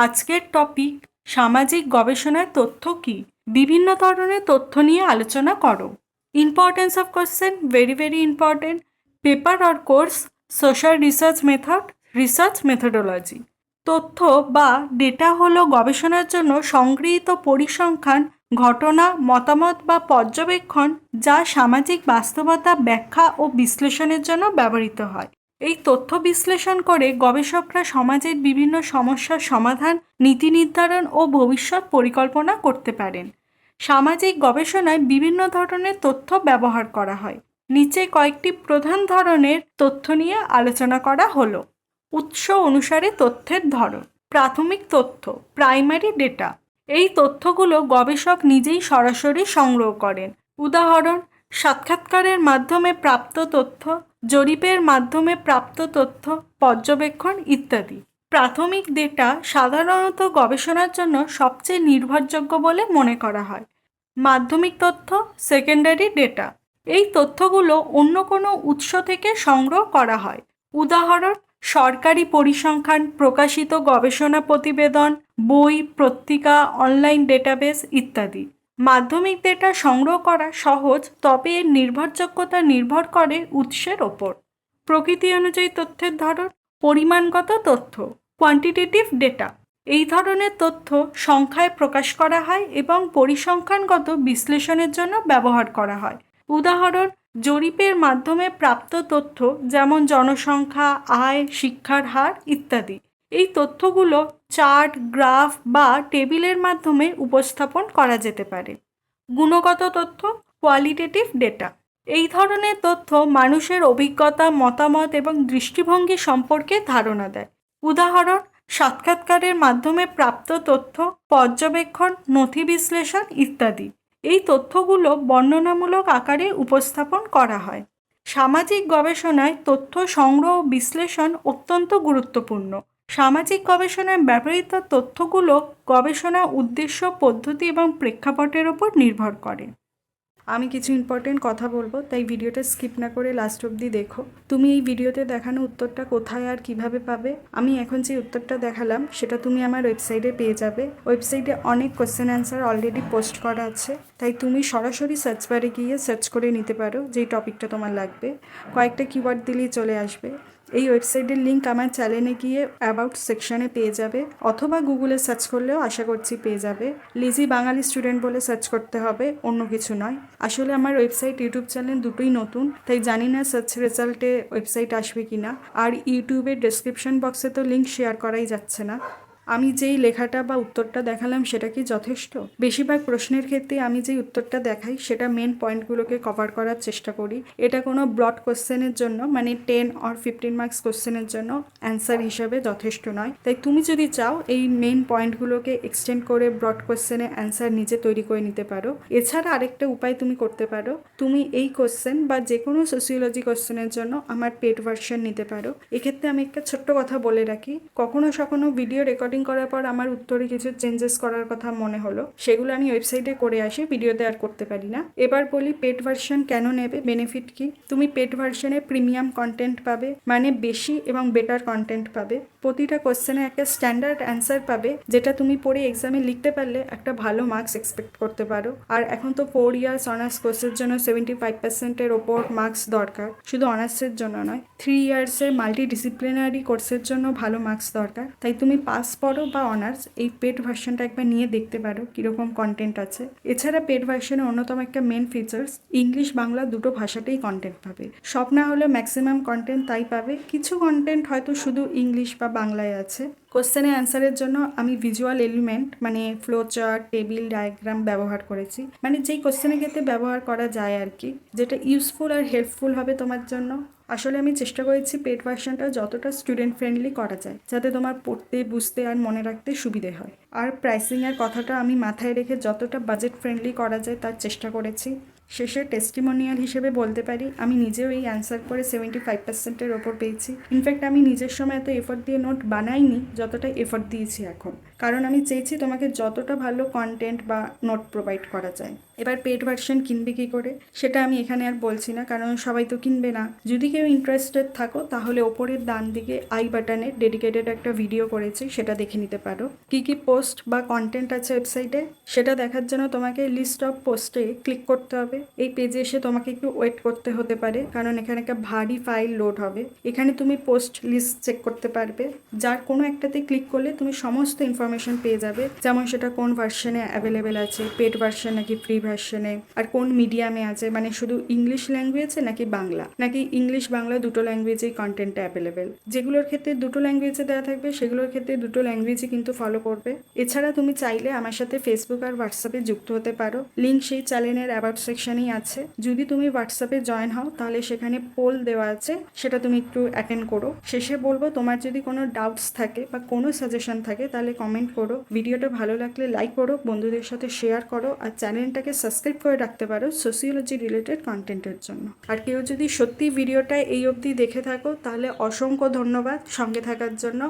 আজকের টপিক সামাজিক গবেষণার তথ্য কি? বিভিন্ন ধরনের তথ্য নিয়ে আলোচনা করো। Importance of question very very important paper or course social research method research methodology তথ্য বা ডেটা হলো গবেষণার জন্য সংগৃহীত পরিসংখ্যান, ঘটনা, মতামত বা পর্যবেক্ষণ যা সামাজিক বাস্তবতা ব্যাখ্যা ও বিশ্লেষণের জন্য ব্যবহৃত হয়। এই তথ্য বিশ্লেষণ করে গবেষকরা সমাজের বিভিন্ন সমস্যার সমাধান, নীতি নির্ধারণ ও ভবিষ্যৎ পরিকল্পনা করতে পারেন। সামাজিক গবেষণায় বিভিন্ন ধরনের তথ্য ব্যবহার করা হয়। নিচে কয়েকটি প্রধান ধরনের তথ্য নিয়ে আলোচনা করা হলো। উৎস অনুসারে তথ্যের ধরন, প্রাথমিক তথ্য, প্রাইমারি ডেটা। এই তথ্যগুলো গবেষক নিজেই সরাসরি সংগ্রহ করেন। উদাহরণ, সাক্ষাৎকারের মাধ্যমে প্রাপ্ত তথ্য জরিপের মাধ্যমে প্রাপ্ত তথ্য, পর্যবেক্ষণ ইত্যাদি। প্রাথমিক ডেটা সাধারণত গবেষণার জন্য সবচেয়ে নির্ভরযোগ্য বলে মনে করা হয়। মাধ্যমিক তথ্য সেকেন্ডারি ডেটা এই তথ্যগুলো অন্য কোনো উৎস থেকে সংগ্রহ করা হয়। উদাহরণ, সরকারি পরিসংখ্যান, প্রকাশিত গবেষণা প্রতিবেদন, বই, পত্রিকা অনলাইন ডেটাবেস ইত্যাদি। মাধ্যমিক ডেটা সংগ্রহ করা সহজ, তবে এর নির্ভরযোগ্যতা নির্ভর করে উৎসের ওপর। প্রকৃতি অনুযায়ী তথ্যের ধরন, পরিমাণগত তথ্য কোয়ান্টিটেটিভ ডেটা এই ধরনের তথ্য সংখ্যায় প্রকাশ করা হয় এবং পরিসংখ্যানগত বিশ্লেষণের জন্য ব্যবহার করা হয়। উদাহরণ, জরিপের মাধ্যমে প্রাপ্ত তথ্য, যেমন জনসংখ্যা, আয়, শিক্ষার হার ইত্যাদি। এই তথ্যগুলো চার্ট, গ্রাফ বা টেবিলের মাধ্যমে উপস্থাপন করা যেতে পারে। গুণগত তথ্য কোয়ালিটেটিভ ডেটা এই ধরনের তথ্য মানুষের অভিজ্ঞতা, মতামত এবং দৃষ্টিভঙ্গি সম্পর্কে ধারণা দেয়। উদাহরণ, সাক্ষাৎকারের মাধ্যমে প্রাপ্ত তথ্য, পর্যবেক্ষণ, নথি বিশ্লেষণ ইত্যাদি। এই তথ্যগুলো বর্ণনামূলক আকারে উপস্থাপন করা হয়। সামাজিক গবেষণায় তথ্য সংগ্রহ বিশ্লেষণ অত্যন্ত গুরুত্বপূর্ণ। সামাজিক গবেষণায় ব্যবহৃত তথ্যগুলো গবেষণা উদ্দেশ্য, পদ্ধতি এবং প্রেক্ষাপটের ওপর নির্ভর করে। আমি কিছু ইম্পর্টেন্ট কথা বলব, তাই ভিডিওটা স্কিপ না করে লাস্ট অবধি দেখো। তুমি এই ভিডিওতে দেখানো উত্তরটা কোথায় আর কীভাবে পাবে? আমি এখন যে উত্তরটা দেখালাম, সেটা তুমি আমার ওয়েবসাইটে পেয়ে যাবে। ওয়েবসাইটে অনেক কোশ্চেন অ্যান্সার অলরেডি পোস্ট করা আছে, তাই তুমি সরাসরি সার্চ বারে গিয়ে সার্চ করে নিতে পারো, যেই টপিকটা তোমার লাগবে। কয়েকটা কিওয়ার্ড দিলেই চলে আসবে। এই ওয়েবসাইটের লিঙ্ক আমার চ্যানেলে গিয়ে অ্যাবাউট সেকশনে পেয়ে যাবে, অথবা গুগলে সার্চ করলেও আশা করছি পেয়ে যাবে। লিজি বাঙালি স্টুডেন্ট বলে সার্চ করতে হবে, অন্য কিছু নয়। আসলে আমার ওয়েবসাইট ইউটিউব চ্যানেল দুটোই নতুন, তাই জানি না সার্চ রেজাল্টে ওয়েবসাইট আসবে কি না আর ইউটিউবের ডেসক্রিপশন বক্সে তো লিঙ্ক শেয়ার করাই যাচ্ছে না। আমি যেই লেখাটা বা উত্তরটা দেখালাম সেটা কি যথেষ্ট? বেশিরভাগ প্রশ্নের ক্ষেত্রে আমি যেই উত্তরটা দেখাই সেটা মেন পয়েন্টগুলোকে কভার করার চেষ্টা করি। এটা কোনো ব্রড কোশ্চেনের জন্য মানে টেন অর ফিফটিন মার্কস কোশ্চেনের জন্য অ্যান্সার হিসাবে যথেষ্ট নয়। তাই তুমি যদি চাও এই মেন পয়েন্টগুলোকে এক্সটেন্ড করে ব্রড কোশ্চেনে অ্যান্সার নিজে তৈরি করে নিতে পারো। এছাড়া আরেকটা উপায় তুমি করতে পারো। তুমি এই কোশ্চেন বা যে কোনো সোসিওলজি কোশ্চেনের জন্য আমার পেড ভার্সন নিতে পারো। এক্ষেত্রে আমি একটা ছোট্ট কথা বলে রাখি। কখনো সখনো ভিডিও রেকর্ডিং করার পর আমার উত্তরে কিছু চেঞ্জেস করার কথা মনে হলো। সেগুলো আমি ওয়েবসাইটে করে আসি ভিডিওতে আর করতে পারি না। এবার বলি পেড ভার্সন কেন নেবে? বেনিফিট কি? তুমি পেড ভার্সনে প্রিমিয়াম কন্টেন্ট পাবে মানে বেশি এবং বেটার কন্টেন্ট পাবে। প্রতিটা কোশ্চেনে একটা স্ট্যান্ডার্ড অ্যান্সার পাবে, যেটা তুমি পড়ে এক্সামে লিখতে পারলে একটা ভালো মার্কস এক্সপেক্ট করতে পারো। আর এখন তো ফোর ইয়ার্স অনার্স কোর্সের জন্য সেভেন্টি ফাইভ পার্সেন্টের ওপর মার্কস দরকার, শুধু অনার্সের জন্য নয়। থ্রি ইয়ার্সের মাল্টি ডিসিপ্লিনারি কোর্সের জন্য ভালো মার্কস দরকার। তাই তুমি পাস পড়ো বা অনার্স এই পেড ভার্সনটা একবার নিয়ে দেখতে পারো কীরকম কন্টেন্ট আছে। এছাড়া পেড ভার্সনের অন্যতম একটা মেন ফিচার্স ইংলিশ বাংলা দুটো ভাষাতেই কন্টেন্ট পাবে। সব না হলে ম্যাক্সিমাম কন্টেন্ট তাই পাবে। কিছু কন্টেন্ট হয়তো শুধু ইংলিশ বা বাংলায় আছে। কোশ্চেনের অ্যান্সারের জন্য আমি ভিজুয়াল এলিমেন্ট মানে ফ্লো চার্ট টেবিল ডায়াগ্রাম ব্যবহার করেছি। মানে যেই কোশ্চেনের ক্ষেত্রে ব্যবহার করা যায় আর কি, যেটা ইউজফুল আর হেল্পফুল হবে তোমার জন্য। আসলে আমি চেষ্টা করেছি পেড ভার্সনটা যতটা স্টুডেন্ট ফ্রেন্ডলি করা যায়, যাতে তোমার পড়তে, বুঝতে আর মনে রাখতে সুবিধে হয়। আর প্রাইসিংয়ের কথাটা আমি মাথায় রেখে যতটা বাজেট ফ্রেন্ডলি করা যায় তার চেষ্টা করেছি। শেষে টেস্টিমোনিয়াল হিসেবে বলতে পারি, আমি নিজেও এই অ্যান্সার করে সেভেন্টি ফাইভ পার্সেন্টের ওপর পেয়েছি। ইনফ্যাক্ট আমি নিজের সময় এত এফোর্ট দিয়ে নোট বানাইনি যতটা এফোর্ট দিয়েছি এখন। কারণ আমি চেয়েছি তোমাকে যতটা ভালো কন্টেন্ট বা নোট প্রোভাইড করা যায়। এবার পেড ভার্সন কিনবে কী করে? সেটা আমি এখানে আর বলছি না, কারণ সবাই তো কিনবে না। যদি কেউ ইন্টারেস্টেড থাকো, তাহলে ওপরের ডান দিকে আই বাটনে ডেডিকেটেড একটা ভিডিও করেছি, সেটা দেখে নিতে পারো। কি কি পোস্ট বা কন্টেন্ট আছে ওয়েবসাইটে সেটা দেখার জন্য তোমাকে লিস্ট অফ পোস্টে ক্লিক করতে হবে। এই পেজে এসে তোমাকে একটু ওয়েট করতে হতে পারে, কারণ এখানে একটা ভারী ফাইল লোড হবে। এখানে তুমি পোস্ট লিস্ট চেক করতে পারবে। যার কোনো একটাতে ক্লিক করলে তুমি সমস্ত ইনফরমেশন পেয়ে যাবে। যেমন সেটা কোন ভার্সনে অ্যাভেলেবেল আছে পেড ভার্সন নাকি ফ্রি ভার্সনে আর কোন মিডিয়ামে আছে মানে শুধু ইংলিশ ল্যাঙ্গুয়েজে নাকি বাংলা? নাকি ইংলিশ বাংলা দুটো ল্যাঙ্গুয়েজেই কন্টেন্টটা অ্যাভেলেবেল যেগুলোর ক্ষেত্রে দুটো ল্যাঙ্গুয়েজে দেওয়া থাকবে, সেগুলোর ক্ষেত্রে দুটো ল্যাঙ্গুয়েজই কিন্তু ফলো করবে। এছাড়া তুমি চাইলে আমার সাথে ফেসবুক আর হোয়াটসঅ্যাপে যুক্ত হতে পারো। লিঙ্ক সেই চ্যানেলের অ্যাবাউট সেকশনেই আছে। যদি তুমি হোয়াটসঅ্যাপে জয়েন হও, তাহলে সেখানে পোল দেওয়া আছে। সেটা তুমি একটু অ্যাটেন্ড করো। শেষে বলব, তোমার যদি কোনো ডাউটস থাকে বা কোনো সাজেশন থাকে, তাহলে কমেন্ট করো। ভিডিওটা ভালো লাগলে লাইক করো, বন্ধুদের সাথে শেয়ার করো, আর চ্যানেলটাকে সাবস্ক্রাইব করে রাখতে পারো সোসিওলজি রিলেটেড কন্টেন্টের জন্য। আর কেউ যদি সত্যি ভিডিওটা এই অবধি দেখে থাকো, তাহলে অসংখ্য ধন্যবাদ সঙ্গে থাকার জন্য।